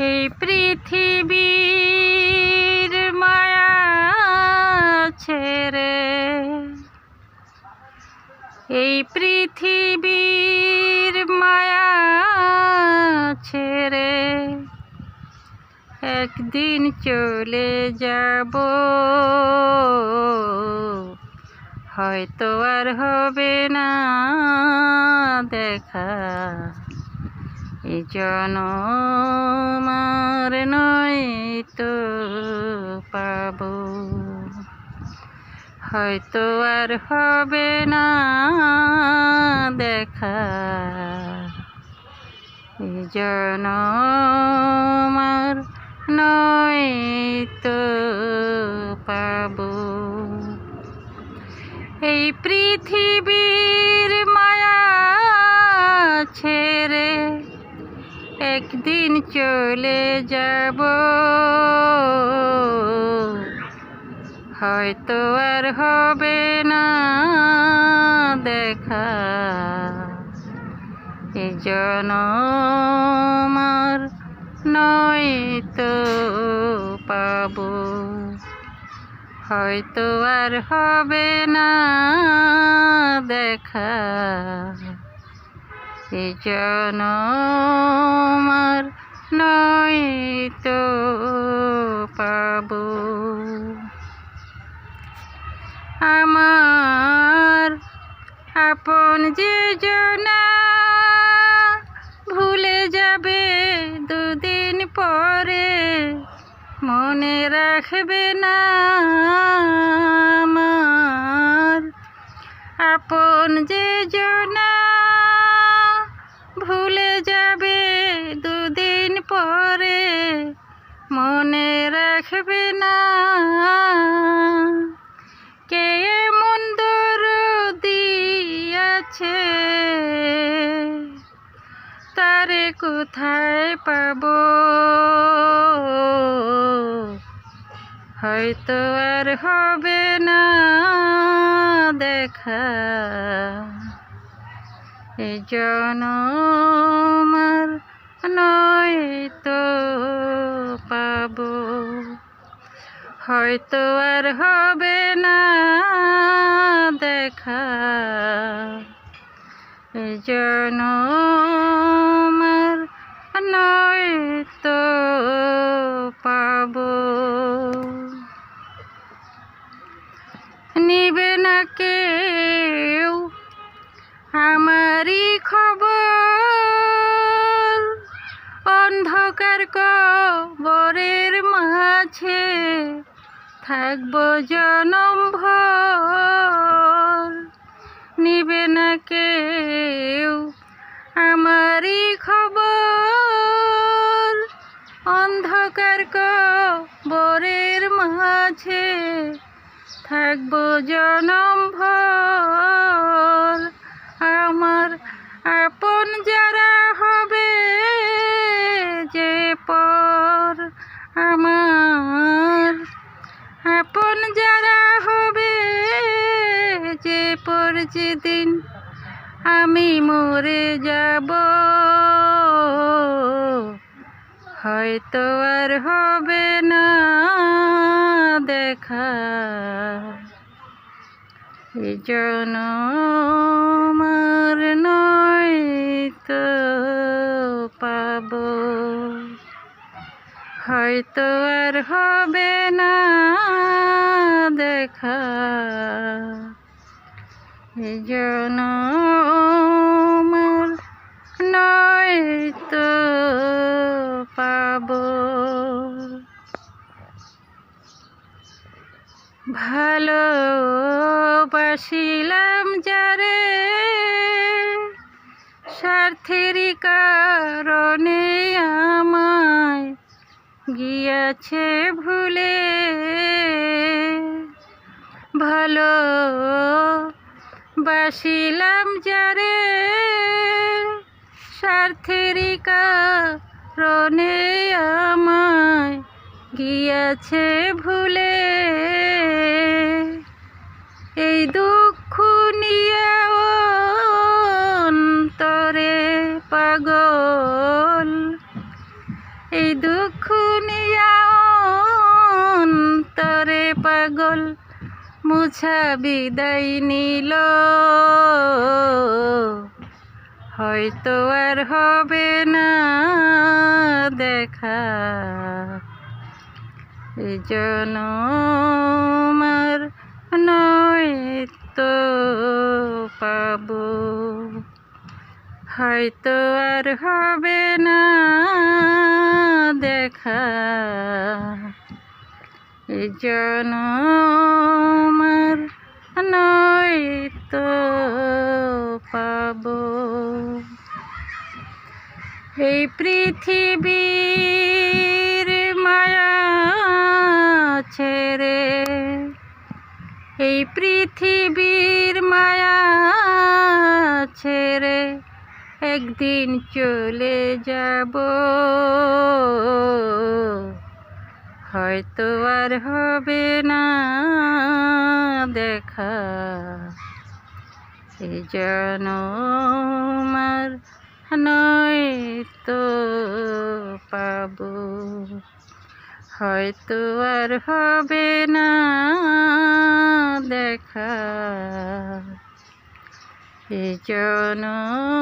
এই পৃথিবীর মায়া ছেড়ে। এই পৃথিবীর মায়া ছেড়ে একদিন চলে যাব। হয়তো আর হবে না দেখা। জনমার নয় তো পাবো। হয়তো আর হবে না দেখা। জনমার নয় তো পাবো। এই পৃথিবীর একদিন চলে যাব। হয়তো আর হবে না দেখা। এই জনমার নয় তো পাবো। হয়তো আর হবে না দেখা। জনমার নয় তো পাবো। আমার আপন যে ভুলে যাবে দুদিন পরে, মনে রাখবে না আমার রাখবে না। কে এমন দিয়াছে তারে কোথায় পাবো? হয়তো আর হবে না দেখা। এই জনমার হয়তো আর হবে না দেখা। এই জনমার নয় তো পাবো। নিবে না কেউ আমারই খবর। অন্ধকার কবরের মাঝে থাকব জনম ভর। নিবে না কেউ আমারই খবর। অন্ধকার কবরের মাঝে থাকব জনম ভর। যেদিন আমি মরে যাব, হয়তো আর হবে না দেখা। এই জনমার নয় তো পাবো। হয়তো আর হবে এই জনমার নয় তো পাবো। ভালোবাসিলাম যারে স্বার্থের কারণে আমায় গিয়াছে ভালো। বাসিলাম যারে স্বার্থেরই কারণে আমায় গিয়াছে ভুলে। এই দুঃখ নিয়ে অন্তরে পাগল। মুছা বিদায় নিল। হয়তো আর হবে না দেখা। এই জনমার নয় তো পাবো। হয়তো আর হবে না দেখা। এই জনমার পৃথিবীর মায়া ছেড়ে। এই পৃথিবীর মায়া ছেড়ে একদিন চলে যাব। হয়তো আর হবে না দেখা। এই জনমার নয় তো পাব। হয়তো আর হবে না দেখা। এই জনম